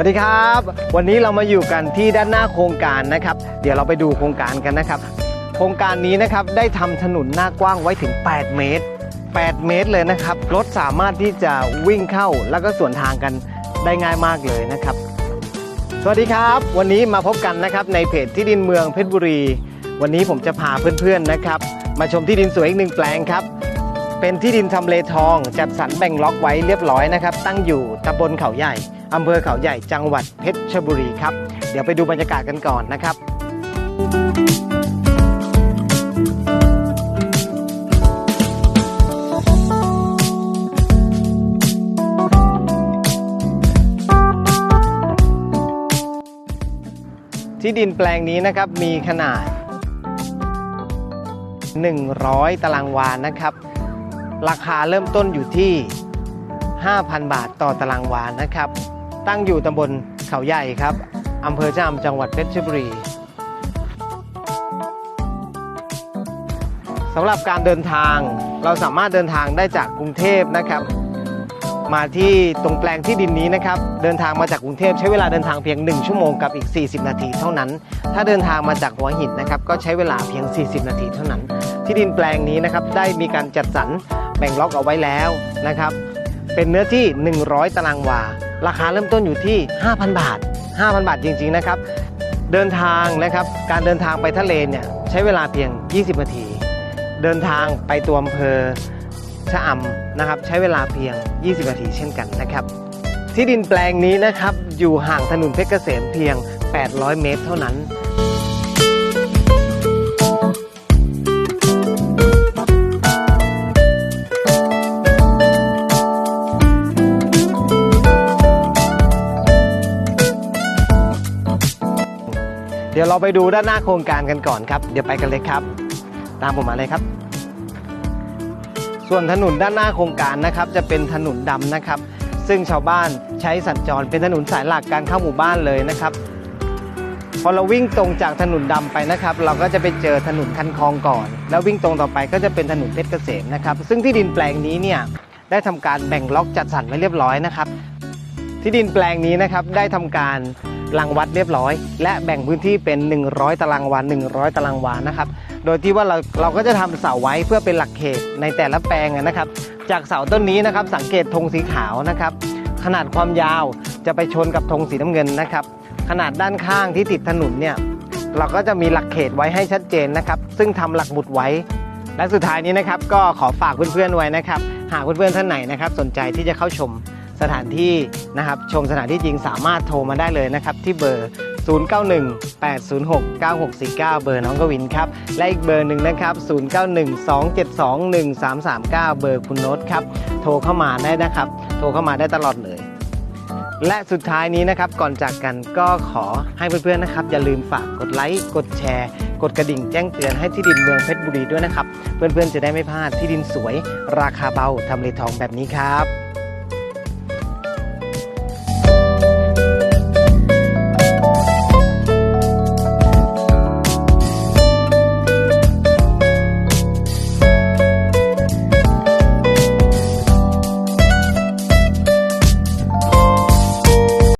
สวัสดีครับ วันนี้เรามาอยู่กันที่ด้านหน้าโครงการนะครับ เดี๋ยวเราไปดูโครงการกันนะครับ โครงการนี้นะครับได้ทำถนนหน้ากว้างไว้ถึง 8 เมตร 8 เมตรเลยนะครับ รถสามารถที่จะวิ่งเข้าแล้วก็สวนทางกันได้ง่ายมากเลยนะครับ สวัสดีครับ วันนี้มาพบกันนะครับในเพจที่ดินเมืองเพชรบุรี วันนี้ผมจะพาเพื่อนๆนะครับ มาชมที่ดินสวยอีกหนึ่งแปลงครับเป็นที่ดินทำเลทองจัดสรรแบ่งล็อกไว้เรียบร้อยนะครับ ตั้งอยู่ตำบลเขาใหญ่ อำเภอเขาใหญ่จังหวัดเพชรบุรีครับ เดี๋ยวไปดูบรรยากาศกันก่อนนะครับ ที่ดินแปลงนี้นะครับมีขนาด 100 ตารางวานะครับ ราคาเริ่มต้นอยู่ที่ 5,000 บาทต่อตารางวานะครับ ตั้งอยู่ตำบลเขาใหญ่ครับอำเภอชะอำจังหวัดเพชรบุรีสำหรับการเดินทางเราสามารถเดินทางได้จากกรุงเทพนะครับ มาที่ตรงแปลงที่ดินนี้นะครับ เดินทางมาจากกรุงเทพใช้เวลาเดินทางเพียง 1 ชั่วโมงกับอีก 40 นาทีเท่านั้น ถ้าเดินทางมาจากหัวหินนะครับ ก็ใช้เวลาเพียง 40 นาทีเท่านั้น ที่ดินแปลงนี้นะครับได้มีการจัดสรรแบ่งล็อกเอาไว้แล้วนะครับ เป็นเนื้อที่ 100 ตารางวา ราคาเริ่มต้นอยู่ที่ 5,000 บาท 5,000 บาทจริง ๆ นะครับ เดินทางนะครับ การเดินทางไปทะเลเนี่ยใช้เวลาเพียง 20 นาที เดินทางไปตัวอำเภอชะอำนะครับ ใช้เวลาเพียง 20 นาทีเช่นกันนะครับ ที่ดินแปลงนี้นะครับ อยู่ห่างถนนเพชรเกษมเพียง 800 เมตร เท่านั้น ดี๋ยวเราไปดูด้านหน้าโครงการกันก่อนครับ เดี๋ยวไปกันเลยครับ ตามผมมาเลยครับ ส่วนถนนด้านหน้าโครงการนะครับ จะเป็นถนนดำนะครับ ซึ่งชาวบ้านใช้สัญจรเป็นถนนสายหลักการเข้าหมู่บ้านเลยนะครับ พอเราวิ่งตรงจากถนนดำไปนะครับ เราก็จะไปเจอถนนคันคลองก่อน แล้ววิ่งตรงต่อไปก็จะเป็นถนนเพชรเกษมนะครับ ซึ่งที่ดินแปลงนี้เนี่ยได้ทำการแบ่งล็อกจัดสรรไว้เรียบร้อยนะครับ ที่ดินแปลงนี้นะครับได้ทำการ รังวัดเรียบร้อย และแบ่งพื้นที่เป็น 100 ตารางวา100 ตารางวานะครับโดยที่ว่าเราเราก็จะทำเสาไว้เพื่อเป็นหลักเขตในแต่ละแปลงนะครับ จากเสาต้นนี้นะครับสังเกตธงสีขาวนะครับ ขนาดความยาวจะไปชนกับธงสีน้ำเงินนะครับ ขนาดด้านข้างที่ติดถนนเนี่ยเราก็จะมีหลักเขตไว้ให้ชัดเจนนะครับ ซึ่งทำหลักหมุดไว้ และสุดท้ายนี้นะครับก็ขอฝากเพื่อนๆไว้นะครับ หากเพื่อนๆท่านไหนนะครับ สนใจที่จะเข้าชม สถานที่นะครับชมสถานที่จริงสามารถโทรมาได้เลยนะครับที่เบอร์ 0918069649 เบอร์น้องกวินครับ และอีกเบอร์หนึ่งนะครับ 0912721339 เบอร์คุณโน้ตครับ โทรเข้ามาได้นะครับ โทรเข้ามาได้ตลอดเลย และสุดท้ายนี้นะครับก่อนจากกันก็ขอให้เพื่อนๆนะครับ อย่าลืมฝากกดไลค์กดแชร์กดกระดิ่งแจ้งเตือนให้ที่ดินเมืองเพชรบุรีด้วยนะครับ เพื่อนๆจะได้ไม่พลาดที่ดินสวย ราคาเบาทำเลทองแบบนี้ครับ